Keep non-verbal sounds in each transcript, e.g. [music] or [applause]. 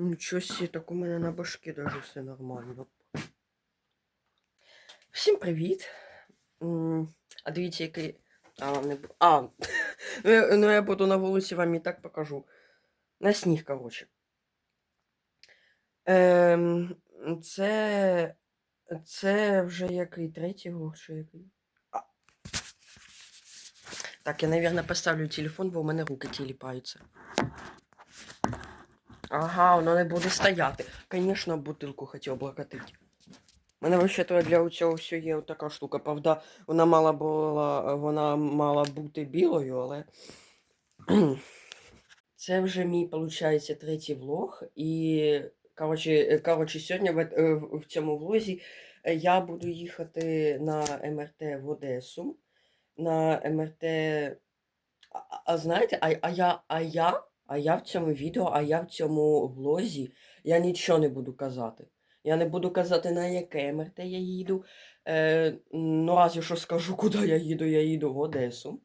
Нічого сі, так у мене на башки даже все нормально. Всім привіт. А дивіться, який. А, не... [laughs] а ну, я, ну буду на вулиці вам і так покажу. На сніг, коротше. Ем, це. Це вже який третій влог, чи який? Так, я, наверное, поставлю телефон, бо у мене руки тіліпаються. Ага, воно не буде стояти. Звісно, бутилку хотів облокотити. У мене взагалі для цього все є така штука. Правда, вона мала була, вона мала бути білою, але. [clears throat] Це вже мій, виходить, третій влог. І, коротше, е, коротше сьогодні в, е, в в цьому влозі е, я буду їхати на МРТ в Одесу. На МРТ. А- а знаєте, а, а я, а я, а я в цьому відео, а я в цьому блозі, я нічого не буду казати. Я не буду казати, на яке МРТ я їду. Е, ну, я що скажу, [laughs] куди я їду, я їду в Одесу.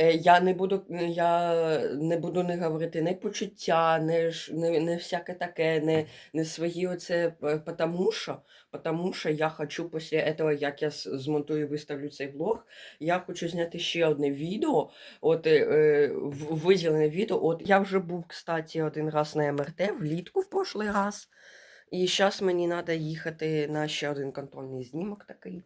Е, Я не буду, я не буду не говорити не почуття, не, не, не всяке таке, не, не свої оце, п- потому що, потому що я хочу після этого, як я змонтую і виставлю цей влог, я хочу зняти ще одне відео, от е, е, виділене відео. От я вже був, кстати, один раз на МРТ влітку в прошлий раз. І зараз мені треба їхати на ще один контрольний знімок такий.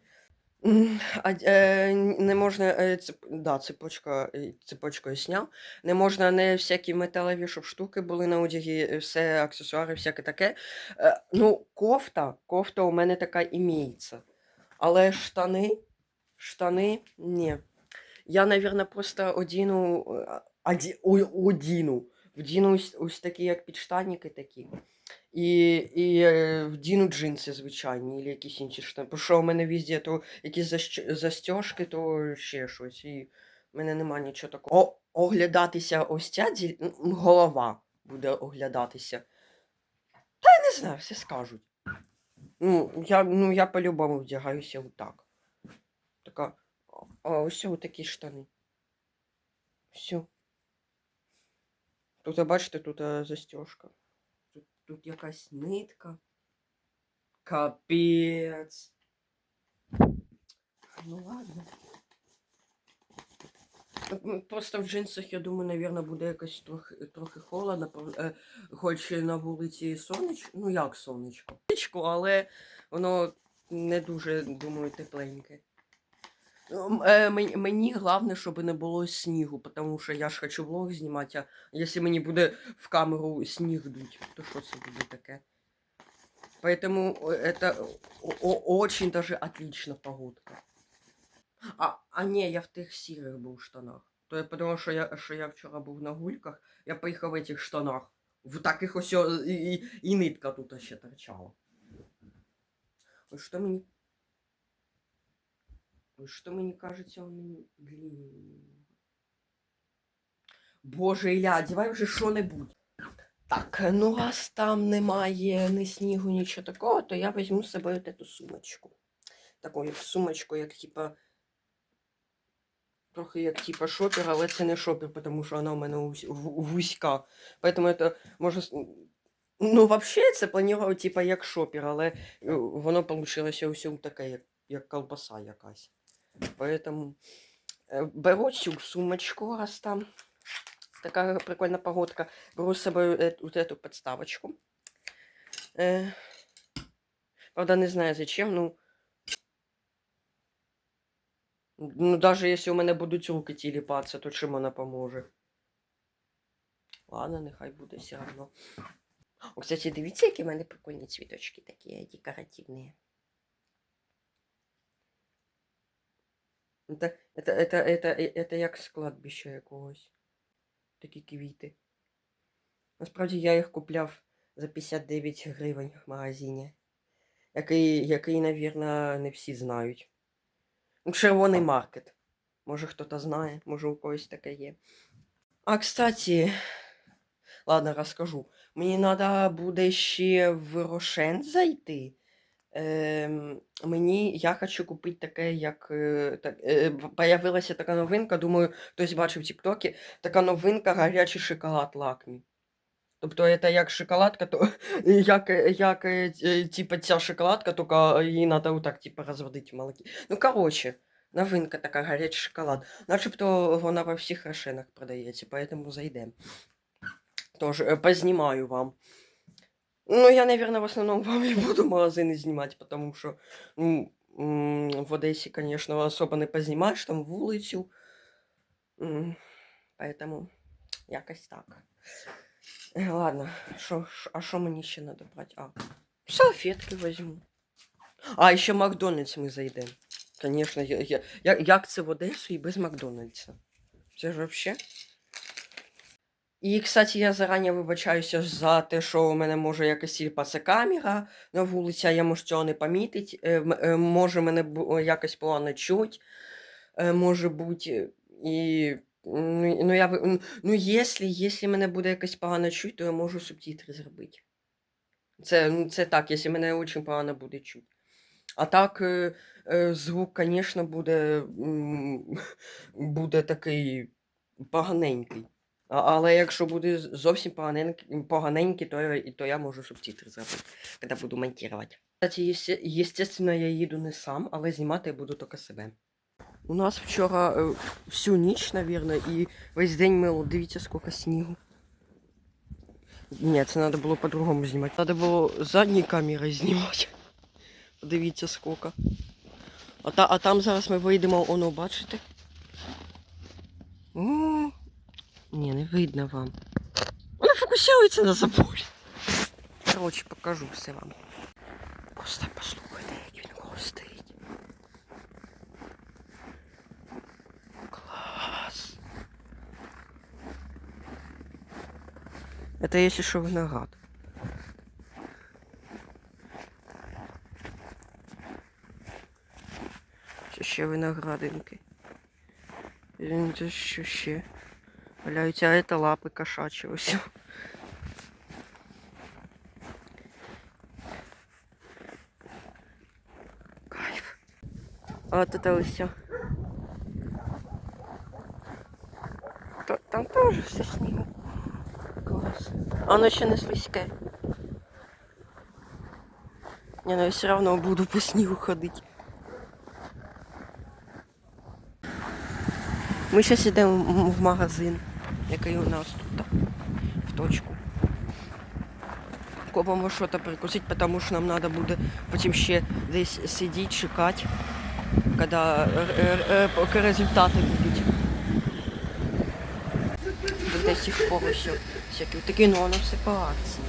А, е, не можна, е, цеп, да, цепочка, е, цепочкою сняв. Не можна не всякі металеві, щоб штуки були на одягі, все аксесуари, всяке таке. Е, ну, кофта, кофта у мене така імеється. Але штани, штани, ні. Я, наверное, просто одіну, е, оді, о- одіну, ось, ось такі, як підштанники такі. І, і е, вдіну джинси звичайні, або якісь інші штани. Бо що у мене везде то якісь застіжки, то ще щось. І в мене нема нічого такого. О, оглядатися ось ця діль... голова буде оглядатися. Та я не знаю, все скажуть. Ну, я, ну, я по-любому вдягаюся отак. Така. А ось такі штани. Все. Тут, бачите, тут застіжка. Тут, якась нитка. Капець. Ну ладно. Просто в джинсах, я думаю, наверное, буде якось трохи, трохи холодно, е, хоч на вулиці сонечко, ну як. Сонечко, але воно не дуже, думаю, тепленьке. Ну, м- е, мен- Мені головне, щоб не було снігу, тому що я ж хочу влог знімати, а якщо мені буде в камеру сніг дуть, то що це буде таке? Поэтому о, это о- о- очень даже отлично погодка. А, а ні, я в тих сірих був штанах. То я подумав, що я, що я вчора був на гульках, я поїхав в этих штанах. В таких ось о- і, і, і нитка тут ще торчала. Ось що мені. Ось що мені кажеться, вони длинні. Боже, Ілля, одягай вже що-небудь. Так, ну раз там немає ні снігу, нічого такого, то я візьму з собою от эту сумочку. Таку як сумочку, як типа. Трохи як типа шопер, але це не шопер, тому що вона у мене вусь- ву- вузька. Поэтому это може. с- Ну, взагалі, це планував, типа, як шопер, але е, воно вийшло усім таке, як, як колбаса якась. Поэтому е, беру цю сумочку, раз там така прикольна погодка. Беру з собою е- вот эту подставочку. Е, правда, не знаю зачем, ну. Ну, даже если у мене будуть руки тіліпатися, то чим вона поможе? Ладно, нехай буде все одно. О, кстати, дивіться, які в мене прикольні цвіточки такі декоративні. Это, это, это, это, это як з кладбища якогось. Такі квіти. Насправді я їх купляв за 59 гривень в магазині. Який, який, навірно, не всі знають. Ну, Червоний маркет. Може хтось знає, може у когось таке є. А, кстати, ладно, розкажу. Мені треба буде ще в Рошен зайти. Мені я хочу купити таке, як е, так, е, появилася така новинка. Думаю, хтось бачив в Тіктокі. Така новинка гарячий шоколад лакмі. Тобто це як шоколадка, то [laughs] як, як е, т- ця шоколадка, тільки її треба отак, типа, розводити в молокі. Ну, коротше, новинка така, гарячий шоколад. Начебто вона во всіх рошенах продається, поэтому зайдемо. Тож, познімаю вам. Ну, я, наверное, в основном [laughs] вам и буду магазины снимать, потому что ну, в Одесі, конечно, особо не познімаєш там вулицю. Поэтому якось так. Е, Ладно, що- а що мені ще надо брати? А, салфетки возьму. А, ще в Макдональдс ми зайдемо. Конечно, я, я, я, як це в Одесу і без Макдональдса? Це ж вообще. І, кстати, я зарані вибачаюся за те, що у мене може якось сільпаса камера на вулиці, а я можу цього не помітити. Е, е, Може мене якось погано чуть, е, може бути. І. Ну, ну, я, ну якщо, якщо мене буде якось погано чуть, то я можу субтитри зробити. Це, ну, це так, якщо мене дуже погано буде чути. А так, звук, звісно, буде, [laughs] буде такий поганенький. А, але якщо буде зовсім поганенький, поганенький то, я, то я можу субтитри зробити, коли буду монтувати. Кстати, естественно, я їду не сам, але знімати я буду тільки себе. У нас вчора е, всю ніч, наверное, і весь день мило. Дивіться, скільки снігу. Ні, це треба було по-другому знімати. Треба було задньою камерою знімати. Подивіться, скільки. А, та, а там зараз ми вийдемо, оно, бачите? О, ні, не видно вам. Вона фокусується на заборі. Коротше, покажу все вам. Просто послухайте, як він гостить. Клас. Это если що виноград. Це ще виноградинки. Це що ще? Валяються, а це лапи кошачі ось. Кайф. А от это всё. Та- Там теж все снігу. Клас. А воно ще не слизьке. Ну я все равно буду по снігу ходити. Ми зараз йдемо в магазин, який у нас тут, в точку. Купимо щось прикусити, тому що нам треба буде потім ще десь сидіти, чекати, е, е, е, поки результати будуть. До сих пор ще всякі такі, ну все по акції.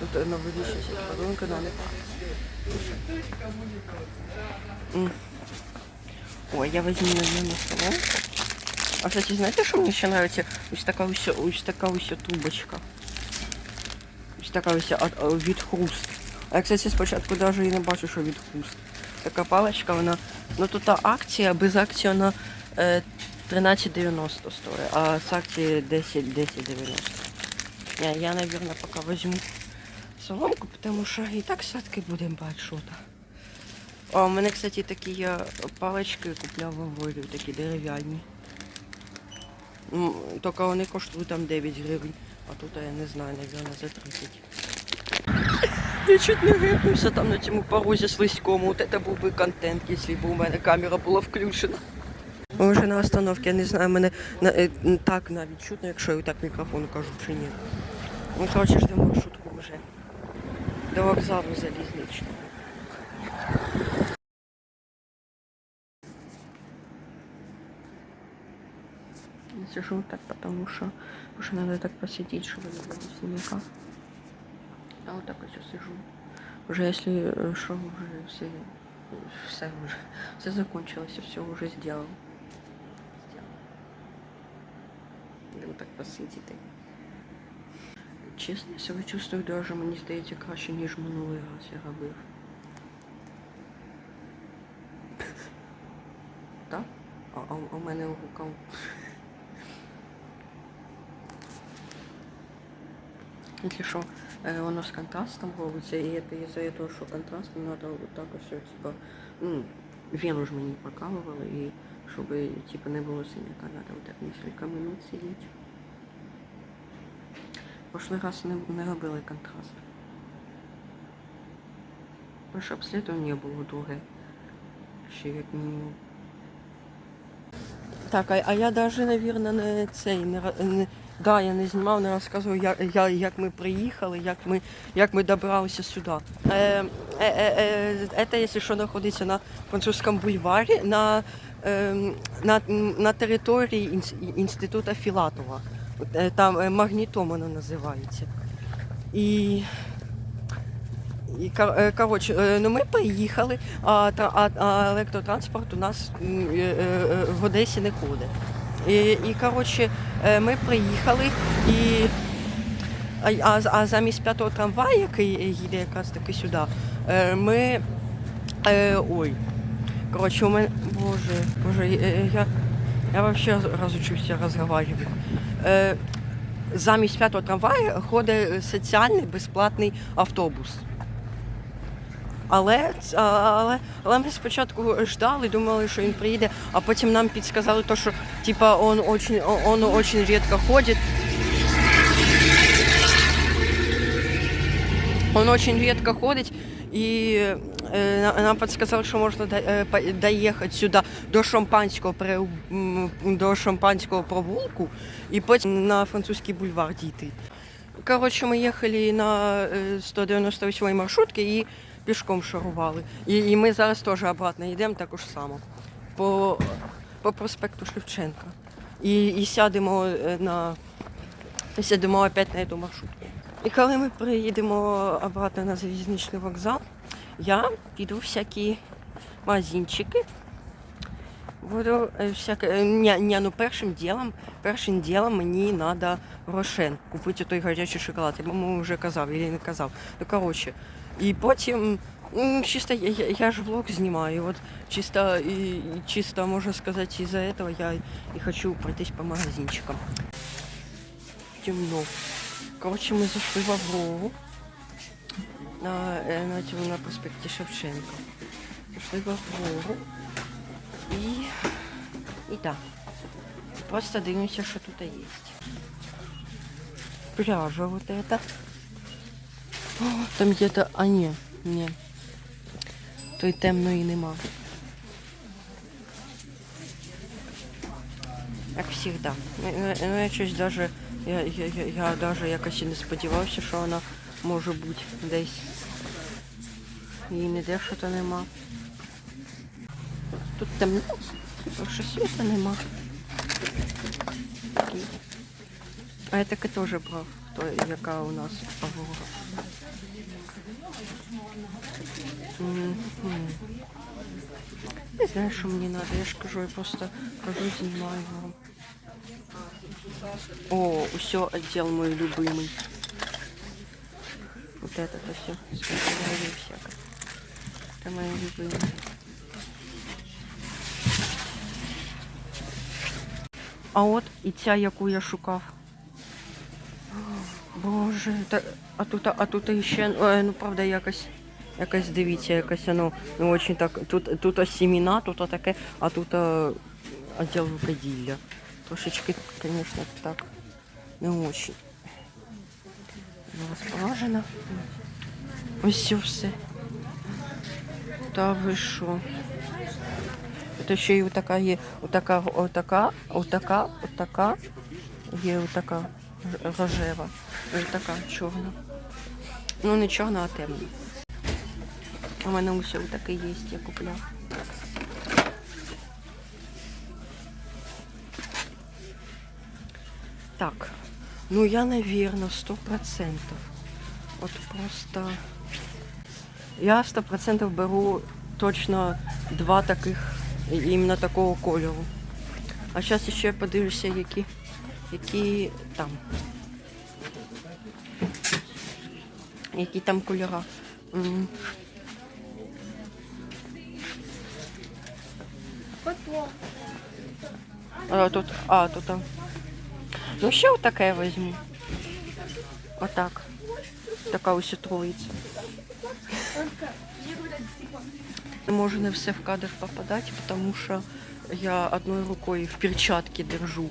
Тут новорічні всякі подарунки, але по акції. Ой, я візьму, наверное, соломку. А, кстати, знаєте, що мені ще подобається? Ось така ось, ось така ось трубочка. Ось така ось а, а, від хруст. А я, кстати, спочатку навіть і не бачу, що від хруст. Така паличка, вона. Ну тут та акція, без акції вона е, 13,90 стоїть, а з акції 10, 10,90. Я, я, наверное, поки візьму соломку, тому що і так садки будемо бачити що то. А у мене, кстати, такі я палички купляв в Аврорі, такі дерев'яні. Тільки вони коштують там 9 гривень, а тут я не знаю, наверное, за 30. Я чуть не гипнувся там на цьому порозі слизькому. От це був би контент, якщо б у мене камера була включена. Ми вже на остановці, я не знаю, мене на, е, так навіть чутно, якщо я так мікрофон кажу чи ні. Ми, коротше, ждемо маршрутку вже. До вокзалу залізничного. Я Сижу так, потому что уже надо так посидеть, чтобы не было синяка. А вот так вот все сижу. Уже если э, что, уже все, все уже, все закончилось, все уже сделал. Сделал. Будемо так посидіти. Чесно, я себе чувствую даже, мені здається, краще, ніж минулий раз я робив. Если что, э, воно з контрастом робиться, і это із-за того, що контраст надо вот так ось, типа, ну, вену ж мені прокалували, і щоб, типа, не було синяка, вот так несколько минут сидеть. Прошлий раз не, не робили контраст. Перше обслідування було друге. Ще як мінімум. Так, а, а я навіть, навірно, не цей не, не да, я не знімав, не розказував, як, я, як ми приїхали, як ми, як ми добралися сюди. Е, е, е, це, якщо що, знаходиться на французькому бульварі, на, е, на, на території інституту Філатова. Там магнітом воно називається. І, і коротше, ну ми приїхали, а, а, а електротранспорт у нас в Одесі не ходить. І, і коротше, е, ми приїхали і. А, а, замість п'ятого трамвая, який їде якраз таки сюди, е, ми. Е, ой. Коротше, у мене. Боже, боже, я, я взагалі розучуся розговорювати. Е, замість п'ятого трамвая ходить соціальний безплатний автобус. Але, але, але ми спочатку ждали, думали, що він приїде, а потім нам підсказали, то, що типа он очень, он очень рідко ходить. Он очень редко ходить, и э, нам подсказал, что можно до- э, доехать сюда до Шампанського, до Шампанського провулку и потім на французький бульвар дійти. Коротше, ми їхали на е, 198 маршрутці і пішком шарували. І, і ми зараз теж обратно йдемо також само. По, по проспекту Шевченка. І, і сядемо е, на сядемо опять на цю маршрутку. І коли ми приїдемо обратно на залізничний вокзал, я піду всякі магазинчики. Буду е, всяке. е, Ні, ні, ну першим ділом, першим ділом мені треба рошен. Купити той гарячий шоколад. Я по-моєму вже казав, і не казав. Ну коротше. І потім. Чисто я, я, я ж влог знімаю, от чисто, і, чисто можна сказати, із-за этого я і хочу пройтись по магазинчикам. Темно. Коротше, ми зайшли в Аврору на, е, на, цьому, на проспекті Шевченка. Зайшли в Аврору і, і так. Просто дивимося, що тут є. Пляжа вот это. О, там где-то. А ні, ні. Той темної нема. Як завжди. Ну, ну, ну, я щось даже. Я, я, я, я даже якось і не сподівався, що вона може бути десь. Її ніде що то нема. Тут темно, що світу нема. Такий. А я таки теж брав, то, яка у нас Аврора. Мгм. Не знаю, що мені треба, я ж кажу, я просто кажу, знімаю вам. О, все, отдел мой любимый. Вот это-то все. Сколько всяко. Это мои любимые. А от і ця, яку я шукав. Боже, та, а тут, а тут іще, е, ну правда, якось, якось дивіться, якось воно ну, очень так. Тут, тут сіміна, тут таке, а тут а, отдел рукоділля. Трошечки, конечно, так не очень. Розположено. Ось все. Та ви що? Це ще й отака є, отака, отака, отака, отака, є отака рожева, отака чорна. Ну не чорна, а темна. У мене усе таке є, я купляв. Так, ну я, наверное, сто процентов. Вот просто... Я сто процентов беру точно два таких, іменно такого кольору. А зараз ще подивлюся, які, які там. Які там кольора. А, тут, а, тут там. Ну ще отаке візьму. Отак. Така ось троїця. Можу не все в кадр попадати, тому що я одною рукою в перчатці держу.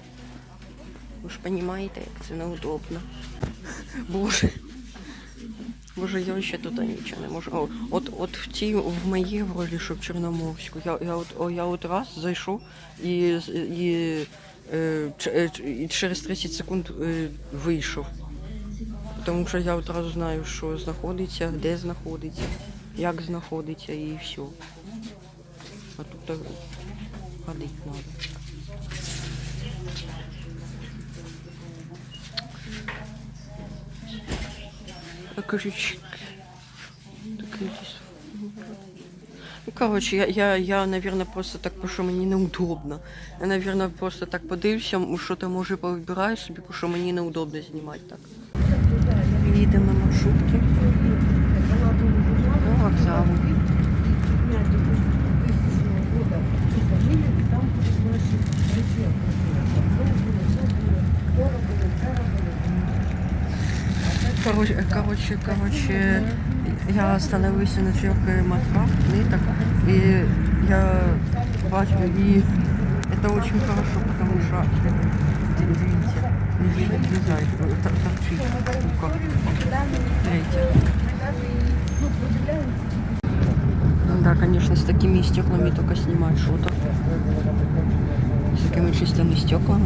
Ви ж розумієте, як це неудобно. Боже. Боже, я ще тут нічого не можу. От, от в цій в моїй ролі, що в Чорноморську, я, я, от, я от раз зайшов і, і, і через 30 секунд е, вийшов. Тому що я одразу знаю, що знаходиться, де знаходиться, як знаходиться і все. А тут ходити треба. Такий. Ну, коротше, я, я, я, наверное, просто так, бо що мені неудобно. Я, наверное, просто так подивлюся, що там може повибираю собі, бо що мені неудобно знімати так. Їдемо маршрутки. Короче, короче, короче, я остановился на трех матрах, ниток, и я бачу, и это очень хорошо, потому что, видите, не влезает, торчит штука. Да, конечно, с такими стеклами только снимать что-то. С такими чистыми стеклами.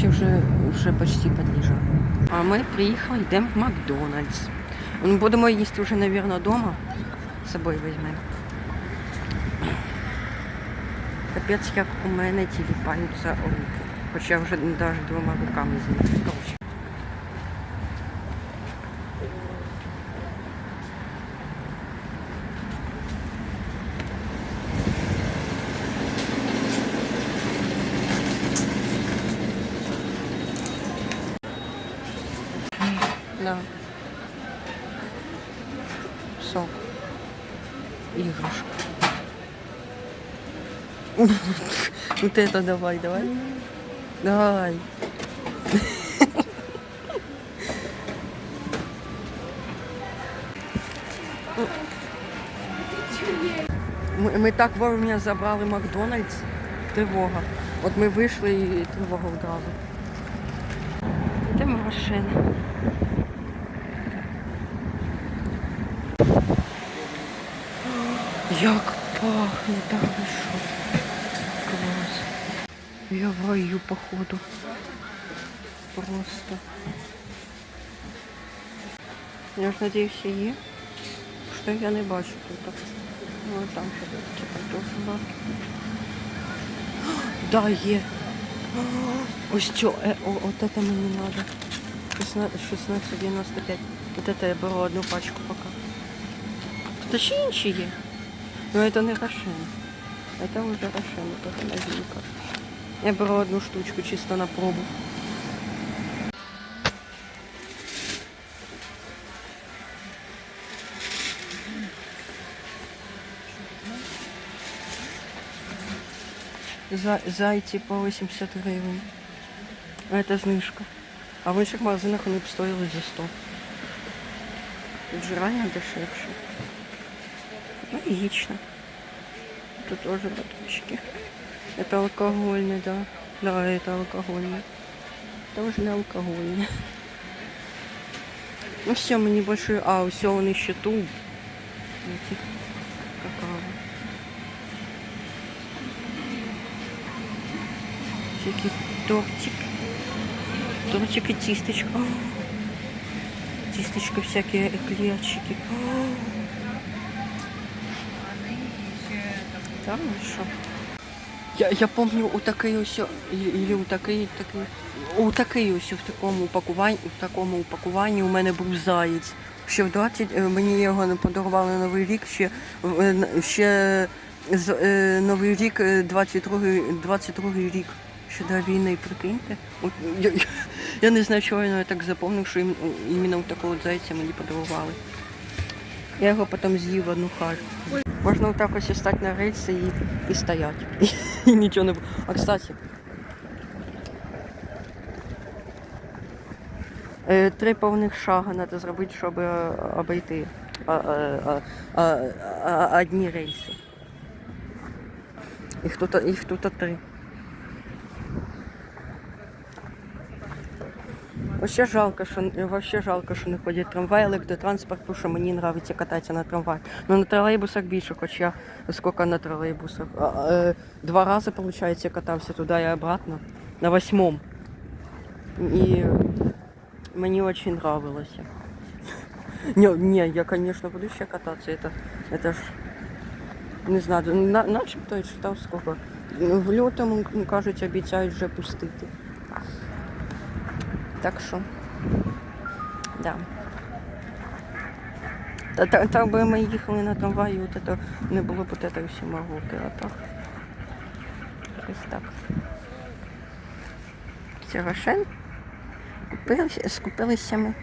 Короче, вже, вже почти під'їжджаємо. А ми приїхали, йдемо в Макдональдс. Ну, Будемо їсти вже, мабуть, вдома. З собою візьмемо. Капець, як у мене тіліпаються руки. Хоча вже навіть двома руками знімаю. Короче. Вот это давай, давай. Давай. Ми, ми так вовремя забрали Макдональдс. Тривога. От ми вийшли і тривога одразу. Йдемо в. Як пахне? Клас. Я в раю, походу. Просто. Я ж надіюсь, є. Що я не бачу тут. Ну, там ще типа дуже багато. Да, є. [gasps] Ось цю, е, о, от это мені надо. 16,95. Вот это я беру одну пачку пока. Тут ще інші є. Но это не Рошен. Это уже Рошен, это новинка. Я беру одну штучку чисто на пробу. За, зайці по 80 гривень. А це знижка. А в інших магазинах вони б стоїли за 100. Тут же реально дешевше. Ну, Логично. Тут тоже батончики. Это алкогольный, да. Да, это алкогольный. Это уже не алкогольный. Ну все, мы небольшой... А, все, он еще тут. Эти какао. Всякий тортик. Тортик и тістечко. О, Тістечко всякие эклерчики. О, Там що? Я, я помню, у такий ось, і у такий, такий, у такий ось в такому упакуванні, в такому упакуванні у мене був заєць. Ще в 20, е, мені його не подарували Новий рік, ще, е, ще з, е, Новий рік, е, 22, 22 рік. Ще до війни, прикиньте. От, я, я, я не знаю, чого я так запомнив, що ім- іменно такого зайця мені подарували. Я його потім з'їв одну харю. Можна отак ось стати на рельси і, і стояти. [laughs] І нічого не буде. А кстати. е, Три повних шага треба зробити, щоб е, обійти одні рельси. Їх тут, їх тут три. Вообще жалко, що вообще жалко, що не ходять трамвай, електротранспорт, тому що мені подобається кататися на трамваї. Ну на тролейбусах більше, хоч я скільки на тролейбусах. Два рази, виходить, катався туди і обратно. На восьмом. І мені дуже нравилося. [laughs] Не, не, я, конечно, буду ще кататься. Это, это ж, не знаю, на, начебто я читав сколько. В лютому, кажуть, обіцяють вже пустити. Так що, да. Та, та, так би ми їхали на трамваї, от это не було б от всі могути, а так. Якось так. Цього шен. Купилися, скупилися ми